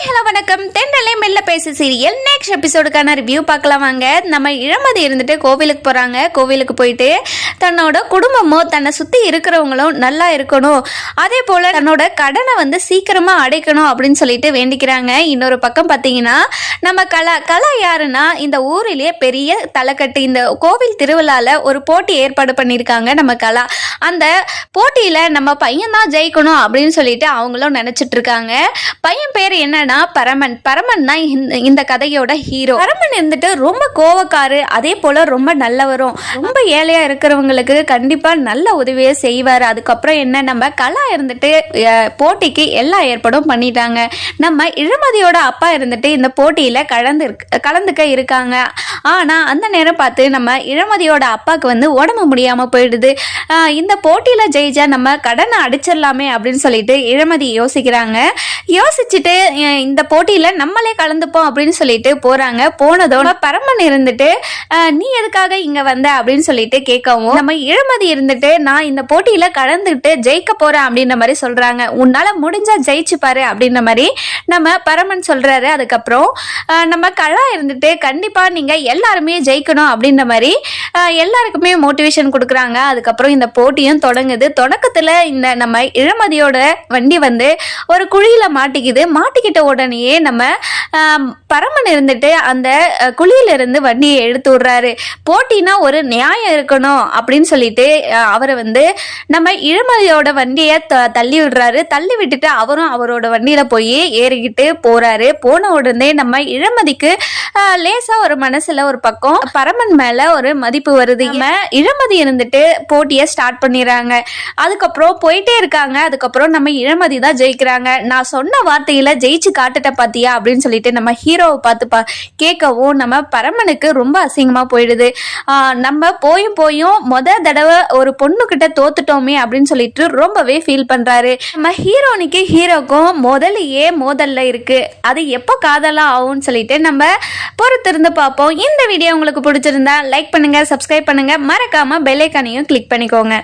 Hi hello வணக்கம். தென்னலை மெல்ல பேசு சீரியல். நெக்ஸ்ட் எபிசோடுக்கான ரிவ்யூ பார்க்கலாம் வாங்க. நம்ம இளமதி இருந்துட்டு கோவிலுக்கு போகிறாங்க கோவிலுக்கு போயிட்டு தன்னோட குடும்பமும் தன்னை சுற்றி இருக்கிறவங்களும் நல்லா இருக்கணும். அதே போல் தன்னோட கடனை வந்து சீக்கிரமாக அடைக்கணும் அப்படின்னு சொல்லிட்டு வேண்டிக்கிறாங்க. இன்னொரு பக்கம் பார்த்தீங்கன்னா நம்ம கலா கலா யாருன்னா இந்த ஊரிலேயே பெரிய தலைக்கட்டு இந்த கோவில் திருவிழாவில் ஒரு போட்டி ஏற்பாடு பண்ணியிருக்காங்க நம்ம கலா. அந்த போட்டியில் நம்ம பையன் தான் ஜெயிக்கணும் அப்படின்னு சொல்லிட்டு அவங்களும் நினச்சிட்டு இருக்காங்க. பையன் பேர் என்ன என்னன்னா பரமன். பரமன் தான் இந்த இந்த கதையோட ஹீரோ பரமன் இருந்துட்டு ரொம்ப கோவக்காரு அதே போல ரொம்ப நல்லவரும். ரொம்ப ஏழையா இருக்கிறவங்களுக்கு கண்டிப்பா நல்ல உதவியை செய்வார். அதுக்கப்புறம் என்ன நம்ம கலா இருந்துட்டு போட்டிக்கு எல்லா ஏற்பாடும் பண்ணிட்டாங்க. நம்ம இழமதியோட அப்பா இருந்துட்டு இந்த போட்டியில கலந்து கலந்துக்க இருக்காங்க. ஆனா அந்த நேரம் பார்த்து நம்ம இளமதியோட அப்பாவுக்கு வந்து உடம்பு முடியாம போயிடுது. இந்த போட்டியில ஜெயிச்சா நம்ம கடனை அடிச்சிடலாமே அப்படின்னு சொல்லிட்டு இளமதி யோசிக்கிறாங்க. யோசிச்சுட்டு இந்த போட்டியில நம்மளே கலந்துப்போம் அப்படின்னு சொல்லிட்டு போறாங்க. போனதோட பரமன் இருந்துட்டு நீ எதுக்காக இங்க வந்த? அப்படின்னு சொல்லிட்டு கேட்கவும் நம்ம இளமதி இருந்துட்டு நான் இந்த போட்டியில கலந்துட்டு ஜெயிக்க போறேன் அப்படின்ற மாதிரி சொல்றாங்க. உன்னால முடிஞ்சா ஜெயிச்சு பாரு அப்படின்ற மாதிரி நம்ம பரமன் சொல்றாரு. அதுக்கப்புறம் நம்ம கலா இருந்துட்டு கண்டிப்பா நீங்க எல்லாருமே ஜெயிக்கணும் அப்படின்ற மாதிரி எல்லாருக்குமே மோட்டிவேஷன் கொடுக்குறாங்க. அதுக்கப்புறம் இந்த போட்டியும் தொடங்குது. தொடக்கத்துல இந்த நம்ம இளமதியோட வண்டி வந்து ஒரு குழியில மாட்டிக்குது. மாட்டிக்கிட்ட உடனேயே நம்ம பரமன் இருந்துட்டு அந்த குழியிலிருந்து வண்டியை எடுத்து விடுறாரு. போட்டினா ஒரு நியாயம் இருக்கணும் அப்படின்னு சொல்லிட்டு அவரை வந்து நம்ம இளமதியோட வண்டியை த- தள்ளி விடுறாரு. தள்ளி விட்டுட்டு அவரும் அவரோட வண்டியில் போய் ஏறிக்கிட்டு போறாரு. போன உடனே நம்ம இளமதிக்கு லேசாக ஒரு மனசில் ஒரு பக்கம் பரமன் மேலே ஒரு மதிப்பு வருது. நம்ம இளமதி இருந்துட்டு போட்டியை ஸ்டார்ட் பண்ணிடுறாங்க. அதுக்கப்புறம் போயிட்டே இருக்காங்க. அதுக்கப்புறம் நம்ம இளமதி தான் ஜெயிக்கிறாங்க. நான் சொன்ன வார்த்தையில் ஜெயிச்சு காட்டுட்ட பாத்தியா அப்படின்னு சொல்லிட்டு நம்ம ஹீரோவை பார்த்து பா கேட்கவும் நம்ம பரமனுக்கு ரொம்ப அசிங்கமா போயிடுது. நம்ம போயும் போயும் மொத தடவை ஒரு பொண்ணுக்கிட்ட தோத்துட்டோமே அப்படின்னு சொல்லிட்டு ரொம்பவே ஃபீல் பண்றாரு. நம்ம ஹீரோனிக்கு ஹீரோக்கும் முதல்லையே மோதல்ல இருக்கு. அது எப்போ காதலாக ஆகும்னு சொல்லிட்டு நம்ம பொறுத்திருந்து பார்ப்போம். இந்த வீடியோ உங்களுக்கு பிடிச்சிருந்தா லைக் பண்ணுங்க சப்ஸ்கிரைப் பண்ணுங்க. மறக்காம பெல்லைக்கானையும் கிளிக் பண்ணிக்கோங்க.